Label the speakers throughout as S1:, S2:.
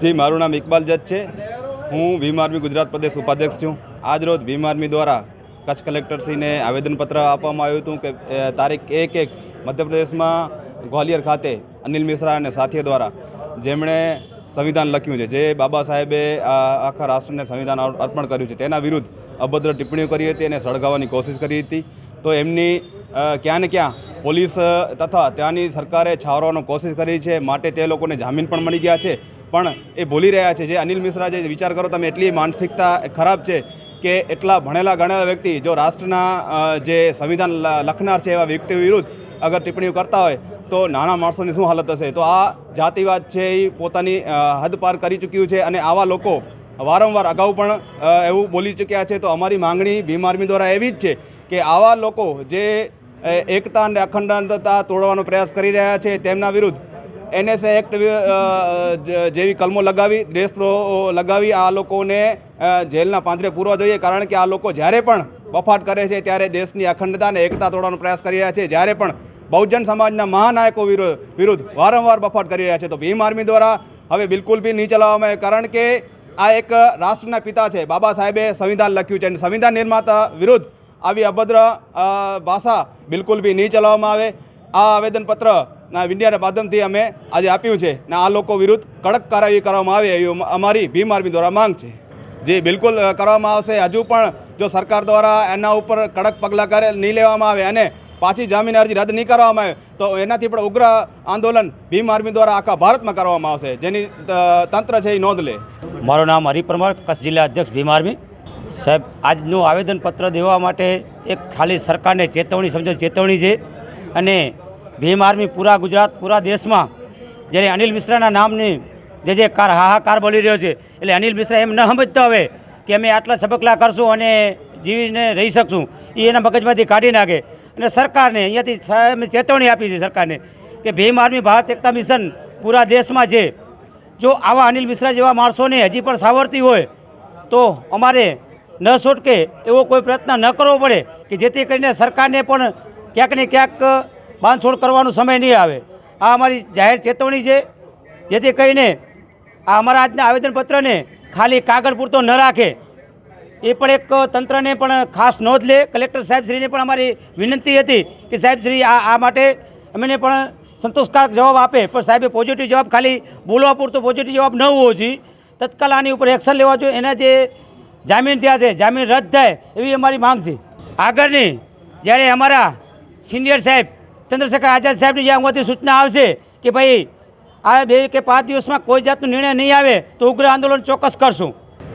S1: જી, મારું નામ ઇકબાલ જજ છે. હું ભીમ આર્મી ગુજરાત પ્રદેશ ઉપાધ્યક્ષ છું. આજરોજ ભીમ આર્મી દ્વારા કચ્છ કલેક્ટરશ્રીને આવેદનપત્ર આપવામાં આવ્યું હતું કે તારીખ એક એક મધ્યપ્રદેશમાં ગ્વાલિયર ખાતે અનિલ મિશ્રા અને સાથીઓ દ્વારા જેમણે સંવિધાન લખ્યું છે. જે બાબા સાહેબે આખા રાષ્ટ્રને સંવિધાન અર્પણ કર્યું છે. તેના વિરુદ્ધ અભદ્ર ટિપ્પણીઓ કરી હતી અને સળગાવવાની કોશિશ કરી હતી. તો એમની ક્યાં ને ક્યાં પોલીસ તથા ત્યાંની સરકારે છાવરવાનો કોશિશ કરી છે. માટે તે લોકોને જામીન પણ મળી ગયા છે. પણ એ ભૂલી રહ્યા છે. જે અનિલ મિશ્રા જે વિચાર કરો તમે, એટલી માનસિકતા ખરાબ છે કે એટલા ભણેલા ગણેલા વ્યક્તિ જો રાષ્ટ્રના જે સંવિધાન લખનાર છે એવા વ્યક્તિઓ વિરુદ્ધ અગર ટિપ્પણીઓ કરતા હોય, તો નાના માણસોની શું હાલત હશે? તો આ જાતિવાદ છે એ પોતાની હદ પાર કરી ચૂક્યું છે અને આવા લોકો વારંવાર અગાઉ પણ એવું બોલી ચૂક્યા છે. તો અમારી માંગણી ભીમ આર્મી દ્વારા એવી જ છે કે આવા લોકો જે એકતા અને અખંડતા તોડવાનો પ્રયાસ કરી રહ્યા છે તેમના વિરુદ્ધ એનએસએ એક્ટ જેવી કલમો લગાવી દેશદ્રોહ લગાવી આ લોકોને જેલના પાંજરે પૂરવા જોઈએ. કારણ કે આ લોકો જ્યારે પણ બફાટ કરે છે, ત્યારે દેશની અખંડતા અને એકતા તોડવાનો પ્રયાસ કરી રહ્યા છે. જ્યારે પણ બહુજન સમાજના મહાનાયકો વિરુદ્ધ વારંવાર બફાટ કરી રહ્યા છે, તો ભીમ આર્મી દ્વારા હવે બિલકુલ બી નહીં ચલાવવામાં આવે. કારણ કે આ એક રાષ્ટ્રના પિતા છે. બાબા સાહેબે સંવિધાન લખ્યું છે અને સંવિધાન નિર્માતા વિરુદ્ધ આવી અભદ્ર ભાષા બિલકુલ બી નહીં ચલાવવામાં આવે. આ આવેદનપત્રના વિડિયાના માધ્યમથી અમે આજે આપ્યું છે. ને, આ લોકો વિરુદ્ધ કડક કાર્યવાહી કરવામાં આવે એવી અમારી ભીમ આર્મી દ્વારા માંગ છે. જે બિલકુલ કરવામાં આવશે. હજુ પણ જો સરકાર દ્વારા એના ઉપર કડક પગલાં કરે, નહીં લેવામાં આવે અને પાછી જામીન અરજી રદ નહીં કરવામાં આવે, તો એનાથી પણ ઉગ્ર આંદોલન ભીમ આર્મી દ્વારા આખા ભારતમાં કરવામાં આવશે. જેની તંત્ર છે એ નોંધ લે.
S2: મારું નામ હરિપરમાર, કચ્છ જિલ્લા અધ્યક્ષ ભીમ આર્મી. સાહેબ, આજનું આવેદનપત્ર દેવા માટે એક ખાલી સરકારને ચેતવણી સમજો, ચેતવણી છે. અને ભીમ આર્મી પૂરા ગુજરાત, પૂરા દેશમાં જ્યારે અનિલ મિશ્રાના નામની જે જે કાર હાહાકાર બોલી રહ્યો છે, એટલે અનિલ મિશ્રા એમ ન સમજતા હવે કે અમે આટલા છબકલા કરશું અને જીવીને રહી શકશું એ એના મગજમાંથી કાઢી નાખે. અને સરકારને, અહીંયાથી અમે ચેતવણી આપી છે સરકારને કે ભીમ આર્મી ભારત એકતા મિશન પૂરા દેશમાં છે. જો આવા અનિલ મિશ્રા જેવા માણસોને હજી પણ સાવરતી હોય, તો અમારે ન છૂટકે એવો કોઈ પ્રયત્ન ન કરવો પડે કે જેથી કરીને સરકારને પણ ક્યાંક ને ક્યાંક બાંધછોડ કરવાનો સમય નહીં આવે. આ અમારી જાહેર ચેતવણી છે. જેથી કરીને આ અમારા આજના આવેદનપત્રને ખાલી કાગળ પૂરતો ન રાખે. એ પણ એક તંત્રને પણ ખાસ નોંધ લે. કલેક્ટર સાહેબશ્રીને પણ અમારી વિનંતી હતી કે સાહેબશ્રી આ આ માટે અમને પણ સંતોષકારક જવાબ આપે. પણ સાહેબે પોઝિટિવ જવાબ ખાલી બોલવા પૂરતો પોઝિટિવ જવાબ ન હોવો જોઈએ. તત્કાલ આની ઉપર એક્શન લેવા જોઈએ. એના જે જામીન થયા છે, જામીન રદ થાય એવી અમારી માંગ છે. આગળની જ્યારે અમારા સિનિયર સાહેબ ચંદ્રશેખર આઝાદ સાહેબની જ્યાં અંગોથી સૂચના આવશે કે ભાઈ, આ બે કે પાંચ દિવસમાં કોઈ જાતનો નિર્ણય નહીં આવે તો ઉગ્ર આંદોલન ચોક્કસ કરશું.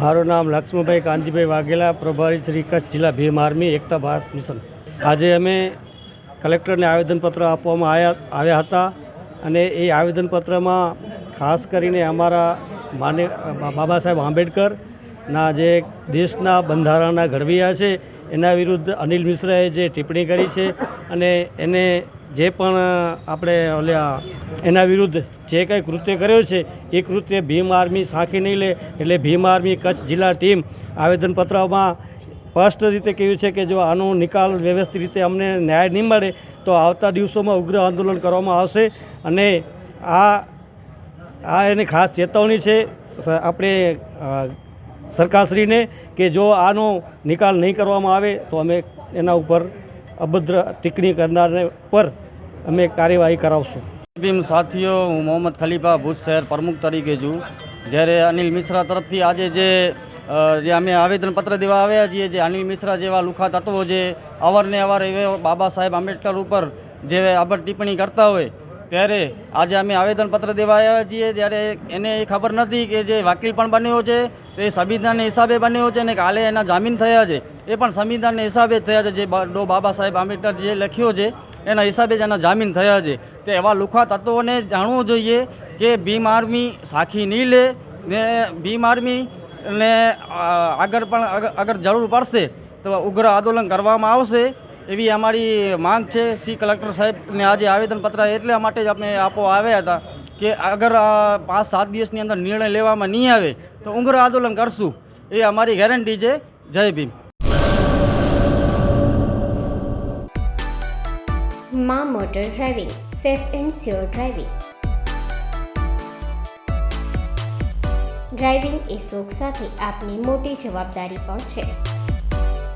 S3: મારું નામ લક્ષ્મણભાઈ કાનજીભાઈ વાઘેલા, પ્રભારી શ્રી કચ્છ જિલ્લા ભીમ આર્મી એકતા ભારત મિશન. આજે અમે કલેક્ટરને આવેદનપત્ર આપવામાં આવ્યા આવ્યા હતા અને એ આવેદનપત્રમાં ખાસ કરીને અમારા માને બાબા સાહેબ આંબેડકરના જે દેશના બંધારણના ઘડવૈયા છે એના વિરુદ્ધ અનિલ મિશ્રાએ જે ટિપ્પણી કરી છે અને એને જે પણ આપણે ઓલ્યા એના વિરુદ્ધ જે કંઈ કૃત્ય કર્યો છે, એ કૃત્ય ભીમ આર્મી સાંખી નહીં લે. એટલે ભીમ આર્મી કચ્છ જિલ્લા ટીમ આવેદનપત્રમાં સ્પષ્ટ રીતે કહ્યું છે કે જો આનો નિકાલ વ્યવસ્થિત રીતે અમને ન્યાય નહીં મળે, તો આવતા દિવસોમાં ઉગ્ર આંદોલન કરવામાં આવશે. અને આ આ એની ખાસ ચેતવણી છે. આપણે સરકારશ્રીને કે જો આનો નિકાલ નહીં કરવામાં આવે તો અમે એના ઉપર અભદ્ર ટિપ્પણી કરનારને પર અમે કાર્યવાહી કરાવશું.
S4: ભીમ સાથીઓ, હું મોહમ્મદ ખલીફા ભુજ શહેર પ્રમુખ તરીકે છું. જ્યારે અનિલ મિશ્રા તરફથી આજે જે જે અમે આવેદનપત્ર દેવા આવ્યા છીએ, જે અનિલ મિશ્રા જેવા લુખા તત્વો જે અવારને અવાર એવા બાબા સાહેબ આંબેડકર ઉપર જે આબર ટિપ્પણી કરતા હોય ત્યારે આજે અમે આવેદનપત્ર દેવા આવ્યા છીએ. જ્યારે એને એ ખબર નથી કે જે વકીલ પણ બન્યો છે, તે સંવિધાનના હિસાબે બન્યો છે ને કાલે એના જામીન થયા છે. એ પણ સંવિધાનના હિસાબે જ થયા છે. જે ડો બાબા સાહેબ આંબેડકર જે લખ્યો છે, એના હિસાબે જ એના જામીન થયા છે. તે એવા લુખા તત્વોને જાણવું જોઈએ કે ભીમ આર્મી સાખી નહીં લે ને ભીમ આર્મી ને આગળ પણ અગર જરૂર પડશે તો ઉગ્ર આંદોલન કરવામાં આવશે. એવી અમારી માંગ છે. સી કલેક્ટર સાહેબને આજે આવેદનપત્ર એટલા માટે જ આપણે આપો આવ્યા હતા કે અગર પાંચ સાત દિવસની અંદર નિર્ણય લેવામાં નહીં આવે તો ઉગ્ર આંદોલન કરશું. એ અમારી ગેરંટી છે. જય ભીમ.
S5: મા motor driving. Safe and sure driving. Driving એ શોખ સાથે આપની મોટી જવાબદારી પણ છે.